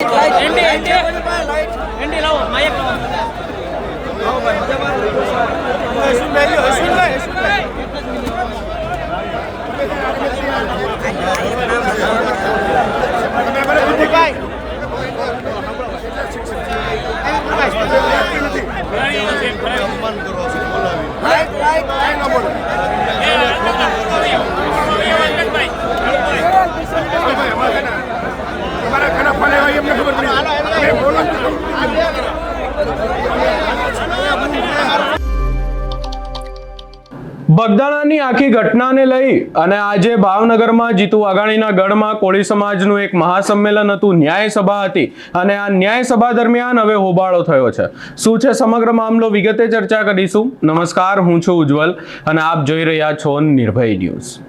Andy બગદાણાની આખી ઘટનાને લઈ અને આજે ભાવનગરમાં જીતુ વાઘાણીના ગઢમાં કોળી સમાજનું એક મહાસંમેલન હતું ન્યાય સભા હતી અને આ ન્યાય સભા દરમિયાન હવે હોબાળો થયો છે. શું છે સમગ્ર મામલો? વિગતે ચર્ચા કરીશું. નમસ્કાર, હું છું ઉજ્જવલ અને આપ જોઈ રહ્યા છો નિર્ભય ન્યૂઝ.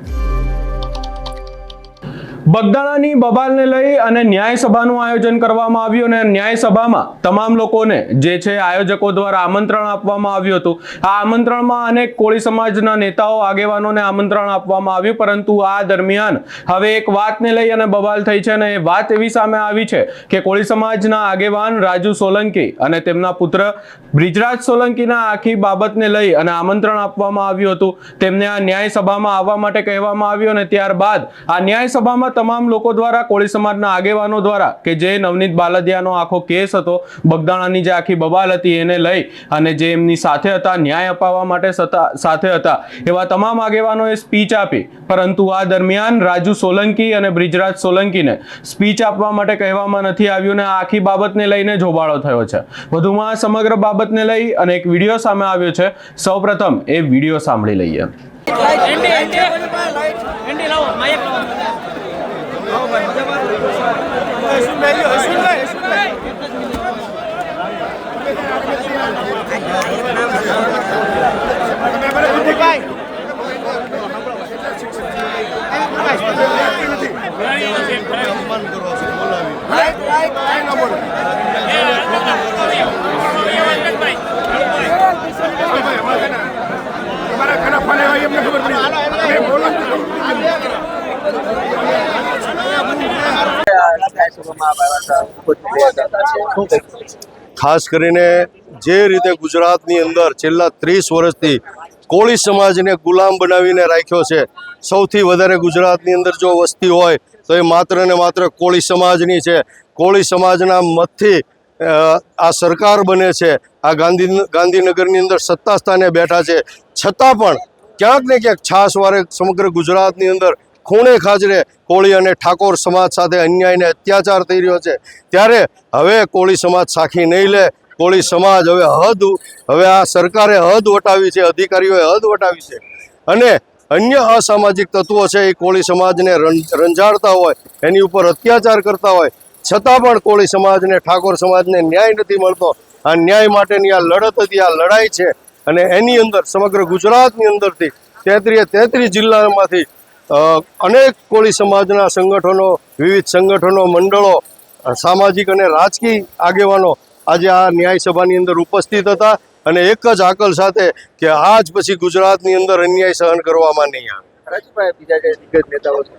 બગદાણાની બબાલને લઈ અને ન્યાય સભાનું આયોજન કરવામાં આવ્યું અને ન્યાય સભામાં તમામ લોકોને જે છે આયોજકો દ્વારા આમંત્રણ આપવામાં આવ્યું હતું. આ આમંત્રણમાં અનેક કોળી સમાજના નેતાઓ, આગેવાનોને આમંત્રણ આપવામાં આવ્યું, પરંતુ આ દરમિયાન હવે એક વાતને લઈ અને બબાલ થઈ છે અને એ વાત એવી સામે આવી છે કે કોળી સમાજના આગેવાન રાજુ સોલંકી અને તેમના પુત્ર બ્રિજરાજ સોલંકીના આખી બાબતને લઈ અને આમંત્રણ આપવામાં આવ્યું હતું. તેમને આ ન્યાય સભામાં આવવા માટે કહેવામાં આવ્યું અને ત્યારબાદ આ ન્યાય સભામાં તમામ લોકો દ્વારા, કોળી સમાજના આગેવાનો દ્વારા કે જે નવનીત બાલદિયાનો આખો કેસ હતો, બગદાણાની જે આખી બબાલ હતી એને લઈ અને જે એમની સાથે હતા, ન્યાય અપાવવા માટે સાથે હતા, એવા તમામ આગેવાનોએ સ્પીચ આપી. પરંતુ આ દરમિયાન રાજુ સોલંકી અને બ્રિજરાજ સોલંકીને સ્પીચ આપવા માટે કહેવામાં નથી આવ્યું ને આ આખી બાબતને લઈને જોબાળો થયો છે. વધુમાં આ સમગ્ર બાબતને લઈ અને એક વીડિયો સામે આવ્યો છે. સૌપ્રથમ એ વીડિયો સાંભળી લઈએ. એન્ડી લાવો, માયક લાવો. તમે મને બુદ્ધિ કાંઈ? કાંઈ ન બોલો. તમારા ઘણા ફોન આવ્યા એમને ખબર પડી તમે બોલો ને. ખાસ કરીને જે રીતે ગુજરાતની અંદર છેલ્લા ત્રીસ વર્ષથી કોળી સમાજને ગુલામ બનાવીને રાખ્યો છે, સૌથી વધારે ગુજરાતની અંદર જો વસ્તી હોય તો એ માત્ર ને માત્ર કોળી સમાજની છે. કોળી સમાજના મતથી આ સરકાર બને છે. આ ગાંધી, ગાંધીનગરની અંદર સત્તા સ્થાને બેઠા છે. છતાં પણ ક્યાંક ને ક્યાંક છાસવારે સમગ્ર ગુજરાતની અંદર ખૂણે ખાજરે કોળી અને ઠાકોર સમાજ સાથે અન્યાયને અત્યાચાર થઈ રહ્યો છે. ત્યારે હવે કોળી સમાજ સાખી નહીં લે. કોળી સમાજ હવે હદ હવે આ સરકારે હદ વટાવી છે, અધિકારીઓએ હદ વટાવી છે. અને અન્ય અસામાજિક તત્વો છે, એ કોળી સમાજને રંજાડતા હોય, એની ઉપર અત્યાચાર કરતા હોય, છતાં પણ કોળી સમાજને, ઠાકોર સમાજને ન્યાય નથી મળતો. આ ન્યાય માટેની આ લડત હતી, આ લડાઈ છે. અને એની અંદર સમગ્ર ગુજરાતની અંદરથી તેત્રીએ તેત્રીસ જિલ્લામાંથી અનેક કોળી સમાજના સંગઠનો વિવિધ સંગઠનો મંડળો સામાજિક અને રાજકીય આગેવાનો આજે આ ન્યાય સભાની અંદર ઉપસ્થિત હતા અને એક જ આકલ સાથે કે આજ પછી ગુજરાતની અંદર અન્યાય સહન કરવામાં નહીં આવે બીજા જે દિગ્ગજ નેતાઓ છે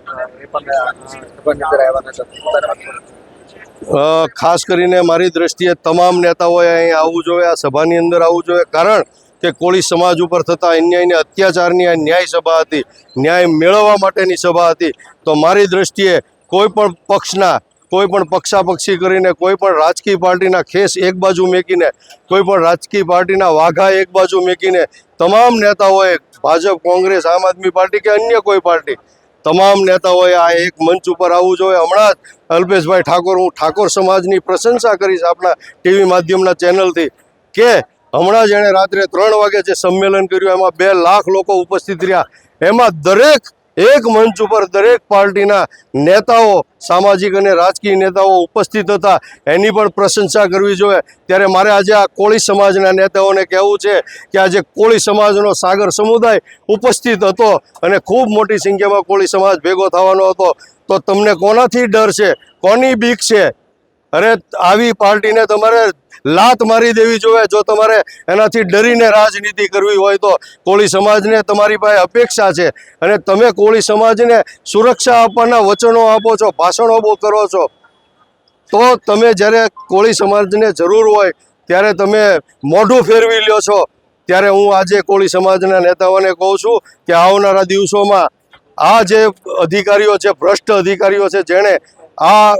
ખાસ કરીને મારી દ્રષ્ટિએ તમામ નેતાઓએ અહીં આવવું જોઈએ આ સભાની અંદર આવવું જોઈએ. કારણ કે કોળી સમાજ ઉપર થતા અન્યાયને અત્યાચારની આ ન્યાય સભા હતી, ન્યાય મેળવવા માટેની સભા હતી, તો મારી દ્રષ્ટિએ કોઈ પણ પક્ષના, કોઈ પણ પક્ષાપક્ષી કરીને, કોઈ પણ રાજકીય પાર્ટીના ખેસ એક બાજુ મેકીને, કોઈ પણ રાજકીય પાર્ટીના વાઘા એક બાજુ મેકીને, તમામ નેતાઓએ, ભાજપ, કોંગ્રેસ, આમ આદમી પાર્ટી કે અન્ય કોઈ પાર્ટી, તમામ નેતાઓએ આ એક મંચ ઉપર આવવું જોઈએ. હમણાં જ અલ્પેશભાઈ ઠાકોર, હું ઠાકોર સમાજની પ્રશંસા કરીશ આપણા ટીવી માધ્યમના ચેનલથી કે હમણાં જ એણે રાત્રે ત્રણ વાગે જે સંમેલન કર્યું, એમાં બે લાખ લોકો ઉપસ્થિત રહ્યા. એમાં દરેક એક મંચ ઉપર દરેક પાર્ટીના નેતાઓ, સામાજિક અને રાજકીય નેતાઓ ઉપસ્થિત હતા. એની પણ પ્રશંસા કરવી જોઈએ. ત્યારે મારે આજે આ કોળી સમાજના નેતાઓને કહેવું છે કે આજે કોળી સમાજનો સાગર સમુદાય ઉપસ્થિત હતો અને ખૂબ મોટી સંખ્યામાં કોળી સમાજ ભેગો થવાનો હતો. તો તમને કોનાથી ડર છે? કોની બીક છે? અરે આવી પાર્ટીને તમારે લાત મારી દેવી જોઈએ. જો તમારે એનાથી ડરીને રાજનીતિ કરવી હોય તો કોળી સમાજને તમારી પાસે અપેક્ષા છે. અને તમે કોળી સમાજને સુરક્ષા આપવાના વચનો આપો છો, ભાષણો બહુ કરો છો. તો તમે જ્યારે કોળી સમાજને જરૂર હોય, ત્યારે તમે મોઢું ફેરવી લ્યો છો. ત્યારે હું આજે કોળી સમાજના નેતાઓને કહું છું કે આવનારા દિવસોમાં આ જે અધિકારીઓ છે, ભ્રષ્ટ અધિકારીઓ છે, જેણે આ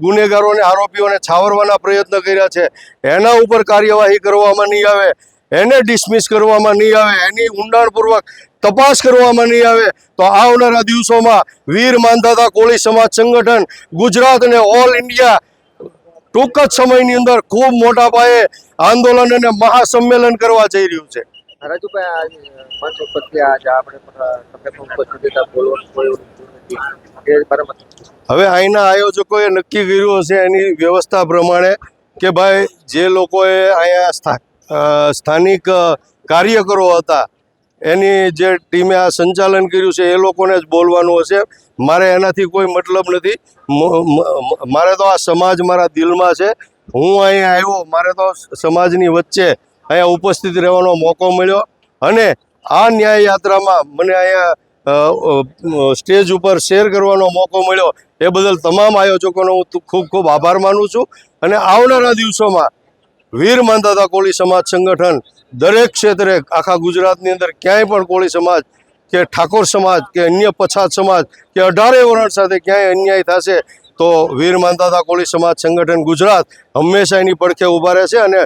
ગુનેગારોને, આરોપીઓને છાવરવાના પ્રયત્ન કર્યા છે. એના ઉપર કાર્યવાહી કરવામાં નહીં આવે, એને ડિસમિસ કરવામાં નહીં આવે, એની ઊંડાણપૂર્વક તપાસ કરવામાં નહીં આવે, તો આવનારા દિવસોમાં વીર માનધાતા કોળી સમાજ સંગઠન ગુજરાત અને ઓલ ઇન્ડિયા ટૂંક જ સમયની અંદર ખૂબ મોટા પાયે આંદોલન અને મહાસંમેલન કરવા જઈ રહ્યું છે. રાજુભાઈ હવે અહીંના આયોજકોએ નક્કી કર્યું હશે એની વ્યવસ્થા પ્રમાણે કે ભાઈ, જે લોકોએ અહીંયા સ્થા સ્થાનિક કાર્યકરો હતા, એની જે ટીમે આ સંચાલન કર્યું છે, એ લોકોને જ બોલવાનું હશે. મારે એનાથી કોઈ મતલબ નથી. મારે તો આ સમાજ મારા દિલમાં છે. હું અહીંયા આવ્યો, મારે તો સમાજની વચ્ચે અહીંયા ઉપસ્થિત રહેવાનો મોકો મળ્યો. અને આ ન્યાય યાત્રામાં મને અહીંયા સ્ટેજ ઉપર શેર કરવાનો મોકો મળ્યો એ બદલ તમામ આયોજકોનો હું ખૂબ ખૂબ આભાર માનું છું. અને આવનારા દિવસોમાં વીર માનદાતા કોળી સમાજ સંગઠન દરેક ક્ષેત્રે આખા ગુજરાતની અંદર ક્યાંય પણ કોળી સમાજ કે ઠાકોર સમાજ કે અન્ય પછાત સમાજ કે અઢારે વરણ સાથે ક્યાંય અન્યાય થશે તો વીર માનદાતા કોળી સમાજ સંગઠન ગુજરાત હંમેશા એની પડખે ઊભા રહેશે અને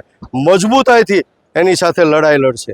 મજબૂતાઈથી એની સાથે લડાઈ લડશે.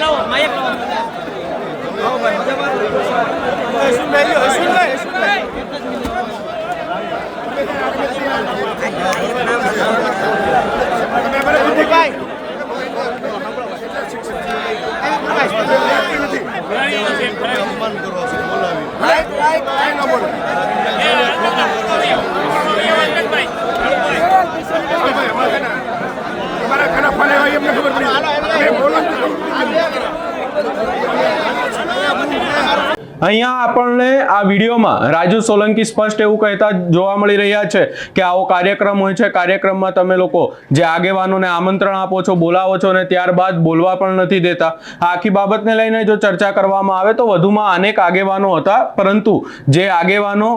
લાવો માઇક લાવો. તમારા ઘણા ફોન એમને ખબર પડી અમે બોલવાનું તો અહીંયા આપણને આ વિડીયોમાં રાજુ સોલંકી સ્પષ્ટ એવું કહેતા જોવા મળી રહ્યા છે કે આવો કાર્યક્રમ હોય છે. કાર્યક્રમમાં તમે લોકો જે આગેવાનોને આમંત્રણ આપો છો, બોલાવો છો અને ત્યારબાદ બોલવા પણ નથી દેતા. આખી બાબતને લઈને જો ચર્ચા કરવામાં આવે તો વધુમાં અનેક આગેવાનો હતા, પરંતુ જે આગેવાનો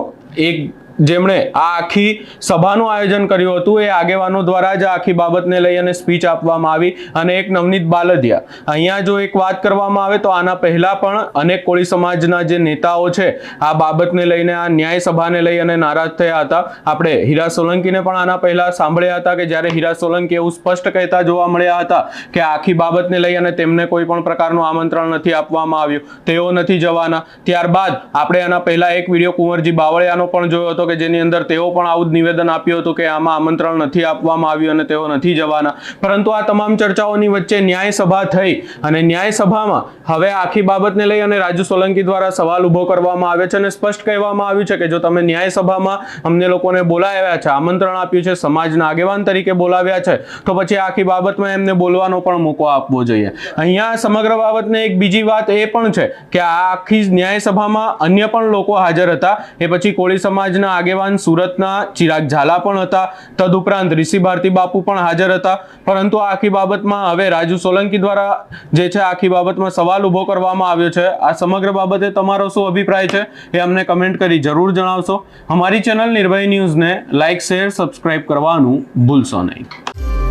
એક જેમણે આ આખી સભાનું આયોજન કર્યું હતું, એ આગેવાનો દ્વારા જ આખી બાબતને લઈ અને સ્પીચ આપવામાં આવી અને એક નવનીત બાલદિયા. અહીંયા જો એક વાત કરવામાં આવે તો આના પહેલા પણ અનેક કોળી સમાજના જે નેતાઓ છે, આ બાબતને લઈને, આ ન્યાય સભાને લઈ અને નારાજ થયા હતા. આપણે હીરા સોલંકીને પણ આના પહેલા સાંભળ્યા હતા કે જ્યારે હીરા સોલંકી એવું સ્પષ્ટ કહેતા જોવા મળ્યા હતા કે આખી બાબતને લઈ અને તેમને કોઈ પણ પ્રકારનું આમંત્રણ નથી આપવામાં આવ્યું, તેઓ નથી જવાના. ત્યારબાદ આપણે આના પહેલા એક વીડિયો કુંવરજી બાવળિયાનો પણ જોયો હતો કે જેની અંદર તેઓ પણ આવું જ નિવેદન આપ્યું હતું કે આમાં આમંત્રણ નથી આપવામાં આવ્યું અને તેઓ નથી જવાના. પરંતુ આ તમામ ચર્ચાઓની વચ્ચે ન્યાય સભા થઈ અને ન્યાય સભામાં હવે આખી બાબતને લઈ અને રાજુ સોલંકી દ્વારા સવાલ ઊભો કરવામાં આવે છે અને સ્પષ્ટ કહેવામાં આવ્યું છે કે જો તમે ન્યાય સભામાં અમને લોકોને બોલાવ્યા છે, આમંત્રણ આપ્યું છે, સમાજના આગેવાન તરીકે બોલાવ્યા છે, તો પછી આખી બાબતમાં એમને બોલવાનો પણ મોકો આપવો જોઈએ. અહીંયા સમગ્ર બાબતને એક બીજી વાત એ પણ છે કે આ આખી ન્યાયસભામાં અન્ય પણ લોકો હાજર હતા. એ પછી કોળી સમાજના આગેવાન સુરતના ચિરાગ ઝાલા પણ હતા. તદુપરાંત ઋષિ ભારતી બાપુ પણ હાજર હતા. પરંતુ આ આખી બાબતમાં હવે રાજુ સોલંકી દ્વારા જે છે આખી બાબતમાં સવાલ ઊભો કરવામાં આવ્યો છે. આ સમગ્ર બાબતે તમારો શું અભિપ્રાય છે એ અમને કમેન્ટ કરી જરૂર જણાવશો. અમારી ચેનલ નિર્ભય ન્યૂઝને લાઇક શેર, સબસ્ક્રાઇબ કરવાનું ભૂલશો નહીં.